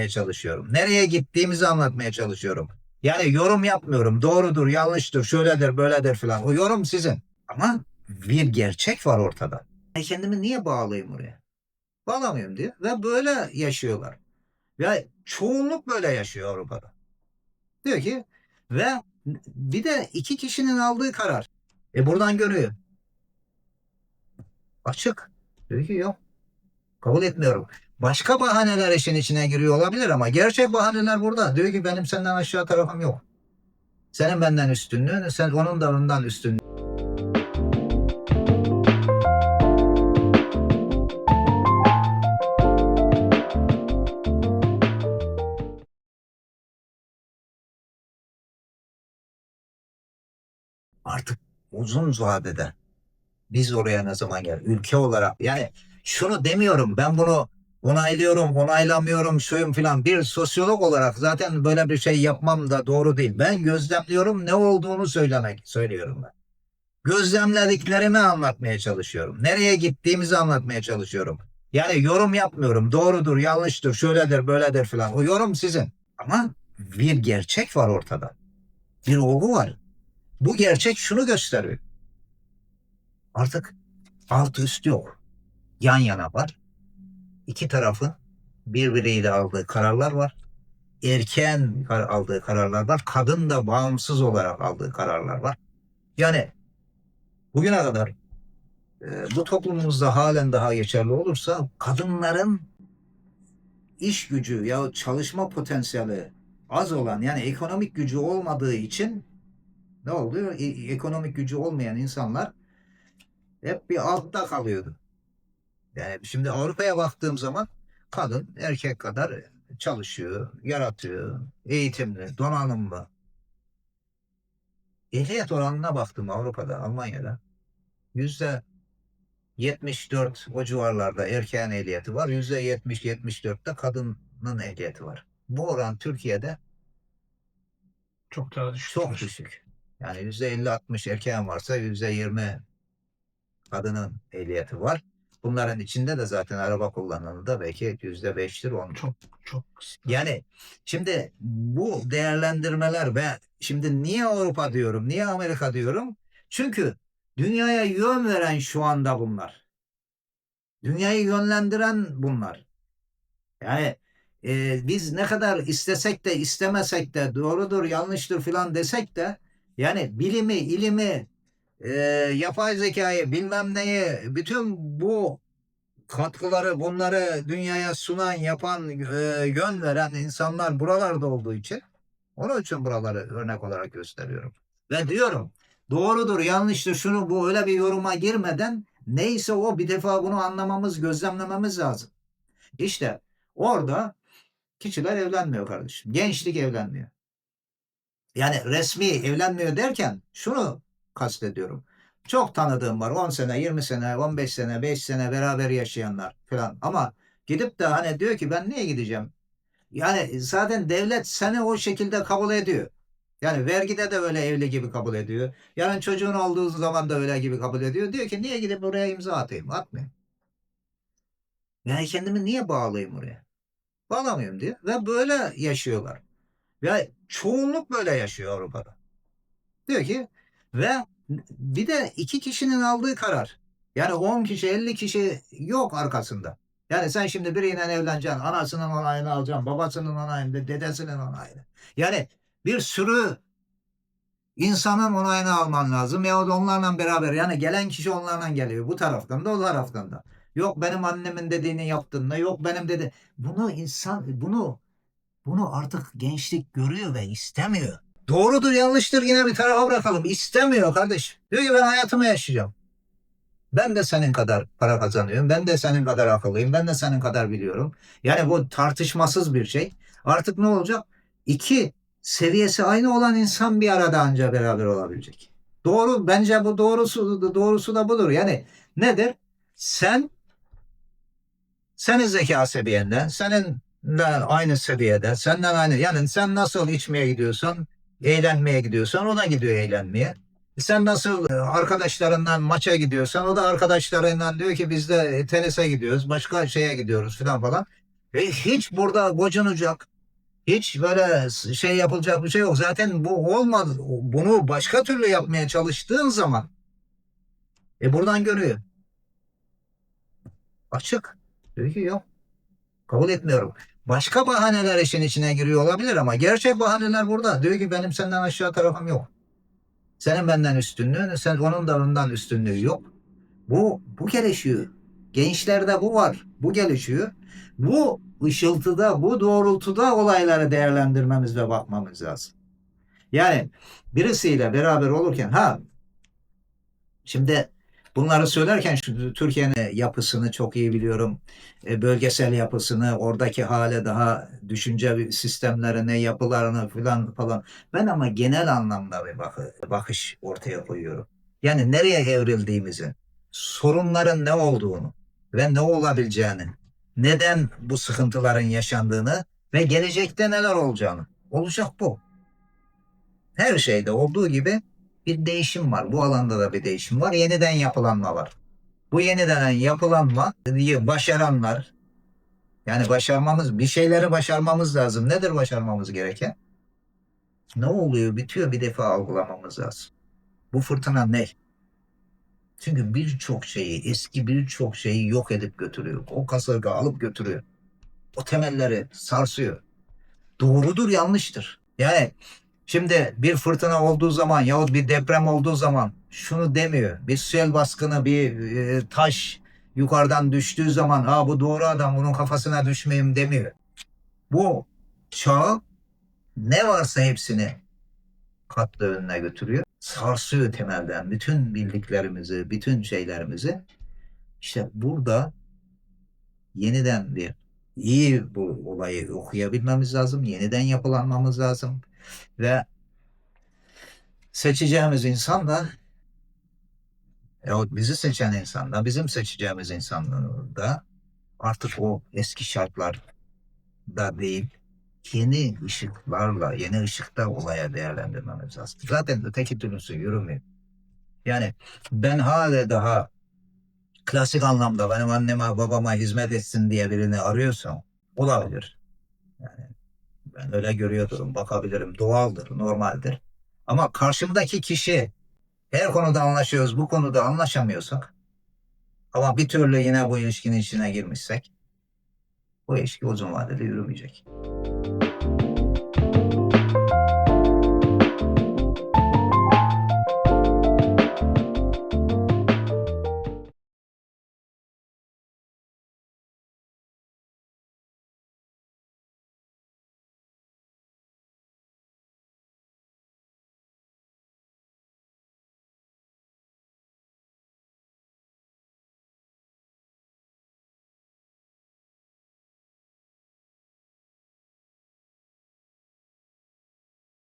anlatmaya çalışıyorum. Nereye gittiğimizi anlatmaya çalışıyorum. Yani yorum yapmıyorum. Doğrudur, yanlıştır, şöyledir, böyledir falan. O yorum sizin. Ama bir gerçek var ortada. Ben kendimi niye bağlayayım oraya? Bağlamıyorum diyor. Ve böyle yaşıyorlar. Ve çoğunluk böyle yaşıyor Avrupa'da. Diyor ki ve bir de iki kişinin aldığı karar. E buradan görüyor. Açık. Diyor ki yok. Kabul etmiyorum. Başka bahaneler işin içine giriyor olabilir ama gerçek bahaneler burada. Diyor ki benim senden aşağı tarafım yok. Senin benden üstünlüğün, sen onun da ondan üstünlüğün. Artık uzun vadede biz oraya ne zaman gel ülke olarak yani şunu demiyorum ben bunu onaylıyorum onaylamıyorum şuyum filan bir sosyolog olarak zaten böyle bir şey yapmam da doğru değil. Ben gözlemliyorum ne olduğunu söylemek söylüyorum ben. Gözlemlediklerimi anlatmaya çalışıyorum. Nereye gittiğimizi anlatmaya çalışıyorum. Yani yorum yapmıyorum. Doğrudur, yanlıştır, şöyledir, böyledir filan. O yorum sizin. Ama bir gerçek var ortada. Bir olgu var. Bu gerçek şunu gösteriyor. Artık alt üst yok. Yan yana var. İki tarafın birbiriyle aldığı kararlar var. Erken aldığı kararlar var. Kadın da bağımsız olarak aldığı kararlar var. Yani bugüne kadar e, bu toplumumuzda halen daha geçerli olursa kadınların iş gücü ya çalışma potansiyeli az olan yani ekonomik gücü olmadığı için ne oluyor? E- ekonomik gücü olmayan insanlar hep bir altta kalıyordu. Yani şimdi Avrupa'ya baktığım zaman kadın erkek kadar çalışıyor, yaratıyor, eğitimli, donanımlı. Ehliyet oranına baktım Avrupa'da, Almanya'da. Yüzde 74 o civarlarda erkeğin ehliyeti var. Yüzde 70-74'te kadının ehliyeti var. Bu oran Türkiye'de Çok daha düşük. çok düşük. Yani yüzde 50-60 erkeğin varsa yüzde 20 kadının ehliyeti var. Bunların içinde de zaten araba kullananı da belki yüzde beştir on. Çok çok. Yani şimdi bu değerlendirmeler ve şimdi niye Avrupa diyorum, niye Amerika diyorum? Çünkü dünyaya yön veren şu anda bunlar. Dünyayı yönlendiren bunlar. Yani e, biz ne kadar istesek de istemesek de doğrudur yanlıştır filan desek de yani bilimi, ilimi, e, yapay zekayı bilmem neyi bütün bu katkıları bunları dünyaya sunan yapan e, yön veren insanlar buralarda olduğu için onun için buraları örnek olarak gösteriyorum. Ve diyorum doğrudur yanlıştır şunu bu öyle bir yoruma girmeden neyse o bir defa bunu anlamamız gözlemlememiz lazım. İşte orada kişiler evlenmiyor kardeşim. Gençlik evlenmiyor. Yani resmi evlenmiyor derken şunu kastediyorum. Çok tanıdığım var. 10 sene, 20 sene, 15 sene, 5 sene beraber yaşayanlar falan. Ama gidip de hani diyor ki ben niye gideceğim? Yani zaten devlet seni o şekilde kabul ediyor. Yani vergide de öyle evli gibi kabul ediyor. Yarın çocuğun olduğu zaman da öyle gibi kabul ediyor. Diyor ki niye gidip oraya imza atayım? Atmayayım. Yani kendimi niye bağlayayım oraya? Bağlamıyorum diyor. Ve böyle yaşıyorlar. Ve çoğunluk böyle yaşıyor Avrupa'da. Diyor ki ve bir de iki kişinin aldığı karar. Yani 10 kişi 50 kişi yok arkasında. Yani sen şimdi biriyle evleneceksin. Anasının onayını alacaksın. Babasının onayını, dedesinin onayını. Yani bir sürü insanın onayını alman lazım. Ya da onlarla beraber. Yani gelen kişi onlarla geliyor. Bu taraftan da o taraftan da. Yok benim annemin dediğini yaptın da. Yok benim dedi. Bunu insan bunu bunu artık gençlik görüyor ve istemiyor. Doğrudur yanlıştır yine bir tarafa bırakalım. İstemiyor kardeş. Diyor ki ben hayatımı yaşayacağım. Ben de senin kadar para kazanıyorum. Ben de senin kadar akıllıyım. Ben de senin kadar biliyorum. Yani bu tartışmasız bir şey. Artık ne olacak? İki seviyesi aynı olan insan bir arada anca beraber olabilecek. Doğru bence bu doğrusu doğrusu da budur. Yani nedir? Sen senin zeka seviyenden, seninle aynı seviyede, senden aynı. Yani sen nasıl içmeye gidiyorsan, eğlenmeye gidiyorsan o da gidiyor eğlenmeye. Sen nasıl e, arkadaşlarından maça gidiyorsan o da arkadaşlarından diyor ki biz de tenise gidiyoruz, başka şeye gidiyoruz falan falan. E, hiç burada gocunacak, hiç böyle şey yapılacak bir şey yok. Zaten bu olmadı. Bunu başka türlü yapmaya çalıştığın zaman e buradan görüyor. Açık. Diyor ki yok. Kabul etmiyorum. Başka bahaneler işin içine giriyor olabilir ama gerçek bahaneler burada. Diyor ki benim senden aşağı tarafım yok. Senin benden üstünlüğün, sen onun da ondan üstünlüğü yok. Bu bu gelişiyor. Gençlerde bu var. Bu gelişiyor. Bu ışıltıda, bu doğrultuda olayları değerlendirmemiz ve bakmamız lazım. Yani birisiyle beraber olurken ha şimdi bunları söylerken şu Türkiye'nin yapısını çok iyi biliyorum. E, bölgesel yapısını, oradaki hale daha düşünce sistemlerini, yapılarını falan falan. Ben ama genel anlamda bir bakı- bakış ortaya koyuyorum. Yani nereye evrildiğimizi, sorunların ne olduğunu ve ne olabileceğini, neden bu sıkıntıların yaşandığını ve gelecekte neler olacağını. Olacak bu. Her şeyde olduğu gibi bir değişim var. Bu alanda da bir değişim var. Yeniden yapılanma var. Bu yeniden yapılanma başaranlar yani başarmamız bir şeyleri başarmamız lazım. Nedir başarmamız gereken? Ne oluyor bitiyor bir defa algılamamız lazım. Bu fırtına ne? Çünkü birçok şeyi, eski birçok şeyi yok edip götürüyor. O kasırga alıp götürüyor. O temelleri sarsıyor. Doğrudur, yanlıştır. Yani şimdi bir fırtına olduğu zaman yahut bir deprem olduğu zaman şunu demiyor. Bir sel baskını, bir e, taş yukarıdan düştüğü zaman ha bu doğru adam bunun kafasına düşmeyeyim demiyor. Bu çağ ne varsa hepsini katlı önüne götürüyor. Sarsıyor temelden bütün bildiklerimizi, bütün şeylerimizi. İşte burada yeniden bir iyi bu olayı okuyabilmemiz lazım. Yeniden yapılanmamız lazım. Ve seçeceğimiz insan da yahut bizi seçen insan da bizim seçeceğimiz insan da artık o eski şartlar da değil yeni ışıklarla, yeni ışıkta olaya değerlendirmemiz lazım. Zaten öteki türlüsü yürümüyor. Yani ben hala daha klasik anlamda benim anneme babama hizmet etsin diye birini arıyorsam olabilir. Yani ben öyle görüyorum, bakabilirim. Doğaldır, normaldir. Ama karşımdaki kişi her konuda anlaşıyoruz, bu konuda anlaşamıyorsak ama bir türlü yine bu ilişkinin içine girmişsek bu ilişki uzun vadede yürümeyecek.